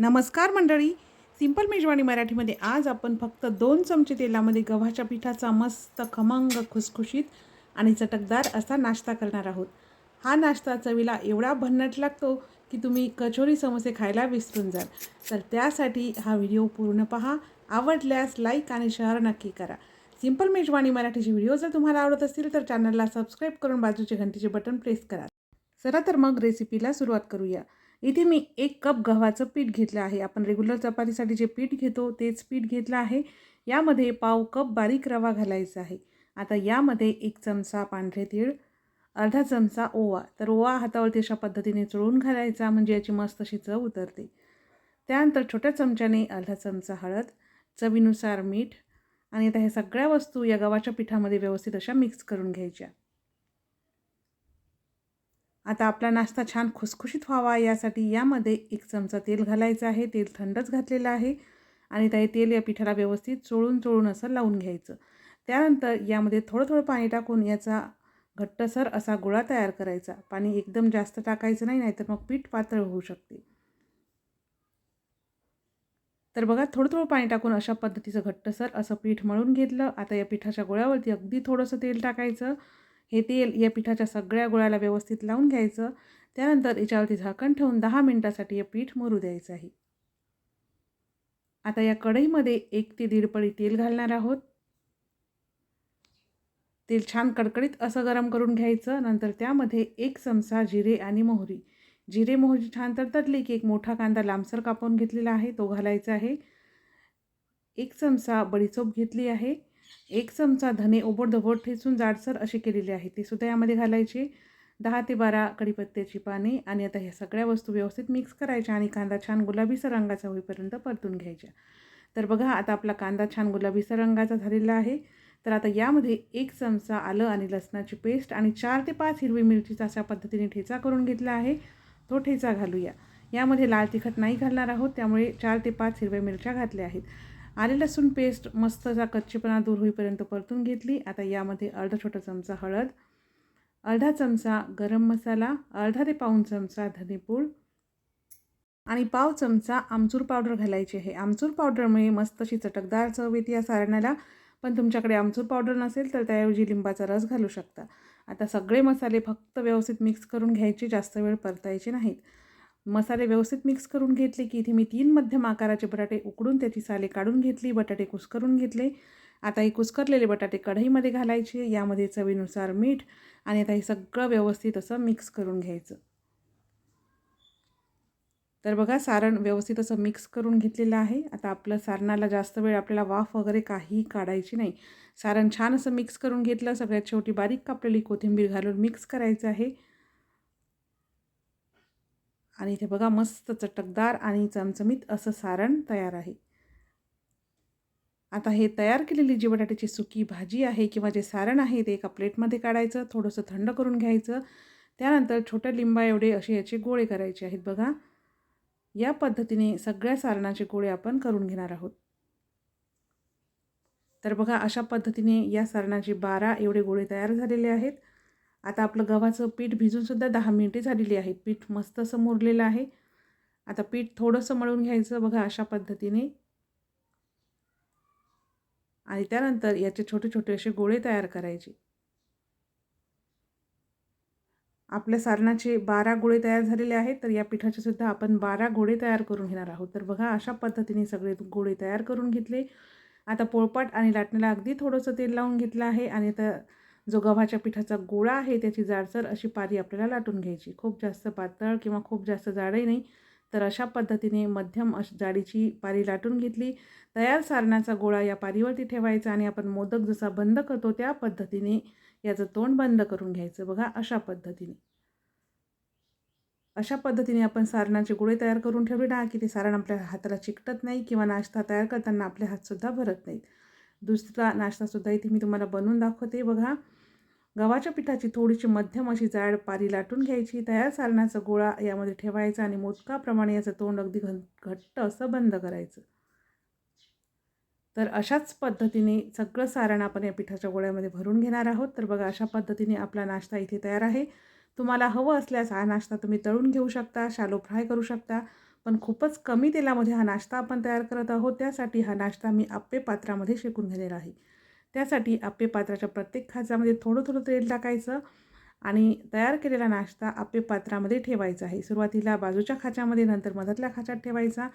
नमस्कार मंडळी. सिंपल मेजवाणी मराठीमध्ये आज आपण फक्त दोन चमचे तेलामध्ये गव्हाच्या पिठाचा मस्त खमंग खुसखुशीत आणि चटकदार असा नाश्ता करणार आहोत. हा नाश्ता चवीला एवढा भन्नट लागतो की तुम्ही कचोरी समोसे खायला विसरून जाल. तर त्यासाठी हा व्हिडिओ पूर्ण पहा आवडल्यास लाईक आणि शेअर नक्की करा. सिंपल मेजवाणी मराठीचे व्हिडिओ जर तुम्हाला आवडत असतील तर चॅनलला सबस्क्राईब करून बाजूचे घंटीचे बटन प्रेस करा. चला तर मग रेसिपीला सुरुवात करूया. इथे मी एक कप गव्हाचं पीठ घेतलं आहे. आपण रेग्युलर चपातीसाठी जे पीठ घेतो तेच पीठ घेतलं आहे. यामध्ये पाव कप बारीक रवा घालायचा आहे. आता यामध्ये एक चमचा पांढरे तीळ अर्धा चमचा ओवा. तर ओवा हातावरती अशा पद्धतीने चोळून घालायचा म्हणजे याची मस्त अशी चव उतरते. त्यानंतर छोट्या चमच्याने अर्धा चमचा हळद चवीनुसार मीठ आणि आता ह्या सगळ्या वस्तू या गव्हाच्या पिठामध्ये व्यवस्थित अशा मिक्स करून घ्यायच्या. आता आपला नाश्ता छान खुसखुशीत व्हावा यासाठी यामध्ये एक चमचा तेल घालायचं आहे. तेल थंडच घातलेलं आहे आणि ते तेल या पिठाला व्यवस्थित चोळून चोळून असं लावून घ्यायचं. त्यानंतर यामध्ये थोडं थोडं पाणी टाकून याचा घट्टसर असा गोळा तयार करायचा. पाणी एकदम जास्त टाकायचं नाही नाहीतर मग पीठ पातळ होऊ शकते. तर बघा थोडं थोडं पाणी टाकून अशा पद्धतीचं घट्टसर असं पीठ मळून घेतलं. आता या पिठाच्या गोळ्यावरती अगदी थोडंसं तेल टाकायचं. हे तेल या पिठाच्या सगळ्या गोळ्याला व्यवस्थित लावून घ्यायचं. त्यानंतर याच्यावरती झाकण ठेवून दहा मिनटासाठी हे पीठ मुरू द्यायचं आहे. आता या कढईमध्ये एक ते दीड पळी तेल घालणार आहोत. तेल छान कडकडीत असं गरम करून घ्यायचं. नंतर त्यामध्ये एक चमचा जिरे आणि मोहरी. जिरे मोहरी छान तडतडली की एक मोठा कांदा लांबसर कापून घेतलेला आहे तो घालायचा आहे. एक चमचा बडीचोप घेतली आहे. एक चमचा धने ओबडधोबड ठेचून जाडसर अशी केलेली आहे. ती सुद्धा यामध्ये घालायची. दहा ते बारा कढीपत्त्याची पाने आणि आता ह्या सगळ्या वस्तू व्यवस्थित मिक्स करायच्या आणि कांदा छान गुलाबीसर रंगाचा होईपर्यंत परतून घ्यायच्या. तर बघा आता आपला कांदा छान गुलाबीसर रंगाचा झालेला आहे. तर आता यामध्ये एक चमचा आलं आणि लसणाची पेस्ट आणि चार ते पाच हिरवी मिरचीचा अशा पद्धतीने ठेचा करून घेतला आहे. तो ठेचा घालूया. यामध्ये लाल तिखट नाही घालणार आहोत त्यामुळे चार ते पाच हिरव्या मिरच्या घातल्या आहेत. आले लसूण पेस्ट मस्त असा कच्चेपणा दूर होईपर्यंत परतून घेतली. आता यामध्ये अर्धा छोटा चमचा हळद अर्धा चमचा गरम मसाला अर्धा ते पाऊन चमचा धनेपूड आणि पाव चमचा आमचूर पावडर घालायची आहे. आमचूर पावडरमुळे मस्त अशी चटकदार चव येते या सारण्याला पण तुमच्याकडे आमचूर पावडर नसेल तर त्याऐवजी लिंबाचा रस घालू शकता. आता सगळे मसाले फक्त व्यवस्थित मिक्स करून घ्यायचे जास्त वेळ परतायचे नाहीत. मसाले व्यवस्थित मिक्स करून घेतले की इथे मी तीन मध्यम आकाराचे बटाटे उकडून त्याची साले काढून घेतली. बटाटे कुस्करून घेतले. आता हे कुस्करलेले बटाटे कढईमध्ये घालायचे. यामध्ये चवीनुसार मीठ आणि आता हे सगळं व्यवस्थित असं मिक्स करून घ्यायचं. तर बघा सारण व्यवस्थित असं मिक्स करून घेतलेलं आहे. आता आपलं सारणाला जास्त वेळ आपल्याला वाफ वगैरे काही काढायची नाही. सारण छान असं मिक्स करून घेतलं. सगळ्यात शेवटी बारीक कापलेली कोथिंबीर घालून मिक्स करायचं आहे. आणि इथे बघा मस्त चटकदार आणि चमचमीत असं सारण तयार आहे. आता हे तयार केलेली जी बटाट्याची सुकी भाजी आहे किंवा जे सारण आहे ते एका प्लेटमध्ये काढायचं थोडंसं थंड करून घ्यायचं. त्यानंतर छोट्या लिंबा एवढे असे याचे गोळे करायचे आहेत बघा. या पद्धतीने सगळ्या सारणाचे गोळे आपण करून घेणार आहोत. तर बघा अशा पद्धतीने या सारणाचे बारा एवढे गोळे तयार झालेले आहेत. आता आपलं गव्हाचं पीठ भिजूनसुद्धा दहा मिनिटे झालेली आहेत पीठ मस्त असं मुरलेलं आहे. आता पीठ थोडंसं मळून घ्यायचं बघा अशा पद्धतीने. आणि त्यानंतर याचे छोटे छोटे असे गोळे तयार करायचे. आपल्या सारणाचे बारा गोळे तयार झालेले आहेत तर या पिठाचे सुद्धा आपण बारा गोळे तयार करून घेणार आहोत. तर बघा अशा पद्धतीने सगळे गोळे तयार करून घेतले. आता पोळपाट आणि लाटण्याला अगदी थोडंसं तेल लावून घेतलं आहे आणि आता जो गव्हाच्या पिठाचा गोळा आहे त्याची जाडसर अशी पारी आपल्याला लाटून घ्यायची. खूप जास्त पातळ किंवा खूप जास्त जाडही नाही तर अशा पद्धतीने मध्यम अश जाडीची पारी लाटून घेतली. तयार सारणाचा गोळा या पारीवरती ठेवायचा आणि आपण मोदक जसा बंद करतो त्या पद्धतीने याचं तोंड बंद करून घ्यायचं. बघा अशा पद्धतीने. अशा पद्धतीने आपण सारणाचे गोळे तयार करून ठेवले. ना की ते सारण आपल्या हाताला चिकटत नाही किंवा नाश्ता तयार करताना आपले हातसुद्धा भरत नाहीत. दुसरा नाश्तासुद्धा इथे मी तुम्हाला बनवून दाखवते. बघा गव्हाच्या पिठाची थोडीशी मध्यम अशी जाड पारी लाटून घ्यायची. तयार सारणाचा गोळा यामध्ये ठेवायचा आणि मोदकाप्रमाणे याचं तोंड अगदी घन घट्ट असं बंद करायचं. तर अशाच पद्धतीने सगळं सारण आपण या पिठाच्या गोळ्यामध्ये भरून घेणार आहोत. तर बघा अशा पद्धतीने आपला नाश्ता इथे तयार आहे. तुम्हाला हवं असल्यास हा नाश्ता तुम्ही तळून घेऊ शकता शालो फ्राय करू शकता. पण खूपच कमी तेलामध्ये हा नाश्ता आपण तयार करत आहोत. त्यासाठी हा नाश्ता मी आप्पे पात्रामध्ये शेकून घेलेला आहे. त्यासाठी आप्पे पात्राच्या प्रत्येक खाचामध्ये थोडं थोडं तेल टाकायचं आणि तयार केलेला नाश्ता आप्पे पात्रामध्ये ठेवायचा आहे. सुरुवातीला बाजूच्या खाच्यामध्ये नंतर मधातल्या खाच्यात ठेवायचा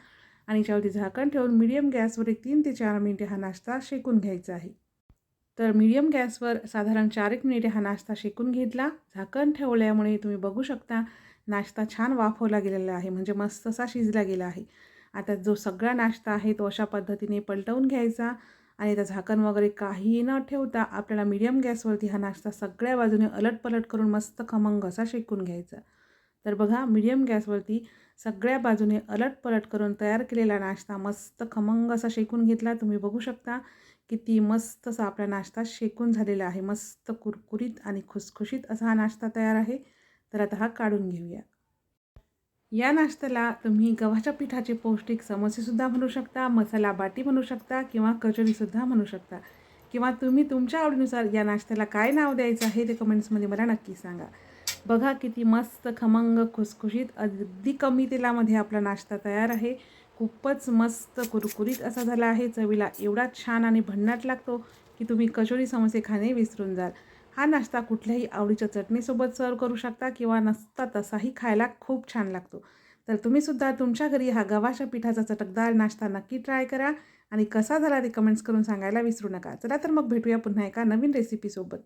आणि याच्यावरती झाकण ठेवून मीडियम गॅसवर एक तीन ते चार मिनिटे हा नाश्ता शेकून घ्यायचा आहे. तर मीडियम गॅसवर साधारण चार एक मिनिटे हा नाश्ता शेकून घेतला. झाकण ठेवल्यामुळे तुम्ही बघू शकता नाश्ता छान वाफवला गेलेला आहे म्हणजे मस्त असा शिजला गेला आहे. आता जो सगळा नाश्ता आहे तो अशा पद्धतीने पलटवून घ्यायचा. आणि त्या झाकण वगैरे काहीही न ठेवता आपल्याला मीडियम गॅसवरती हा नाश्ता सगळ्या बाजूने अलटपलट करून मस्त खमंग असा शेकून घ्यायचा. तर बघा मीडियम गॅसवरती सगळ्या बाजूने अलटपलट करून तयार केलेला नाश्ता मस्त खमंग असा शेकून घेतला. तुम्ही बघू शकता किती मस्त असा आपला नाश्ता शेकून झालेला आहे. मस्त कुरकुरीत आणि खुसखुशीत असा हा नाश्ता तयार आहे. तर आता हा काढून घेऊया. या नाश्त्याला तुम्ही गव्हाच्या पिठाचे पौष्टिक समोसेसुद्धा म्हणू शकता मसाला बाटी म्हणू शकता किंवा कचोरीसुद्धा म्हणू शकता. किंवा तुम्ही तुमच्या आवडीनुसार या नाश्त्याला काय नाव द्यायचं आहे ते कमेंट्समध्ये मला नक्की सांगा. बघा किती मस्त खमंग खुसखुशीत अगदी कमी तेलामध्ये आपला नाश्ता तयार आहे. खूपच मस्त कुरकुरीत असा झाला आहे. चवीला एवढा छान आणि भन्नाट लागतो की तुम्ही कचोरी समोसे खाणे विसरून जाल. हा नाश्ता कुठल्याही आवडीच्या चटणीसोबत सर्व करू शकता किंवा नसता तसाही खायला खूप छान लागतो. तर तुम्हीसुद्धा तुमच्या घरी हा गव्हाच्या पिठाचा चटकदार नाश्ता नक्की ट्राय करा आणि कसा झाला ते कमेंट्स करून सांगायला विसरू नका. चला तर मग भेटूया पुन्हा एका नवीन रेसिपीसोबत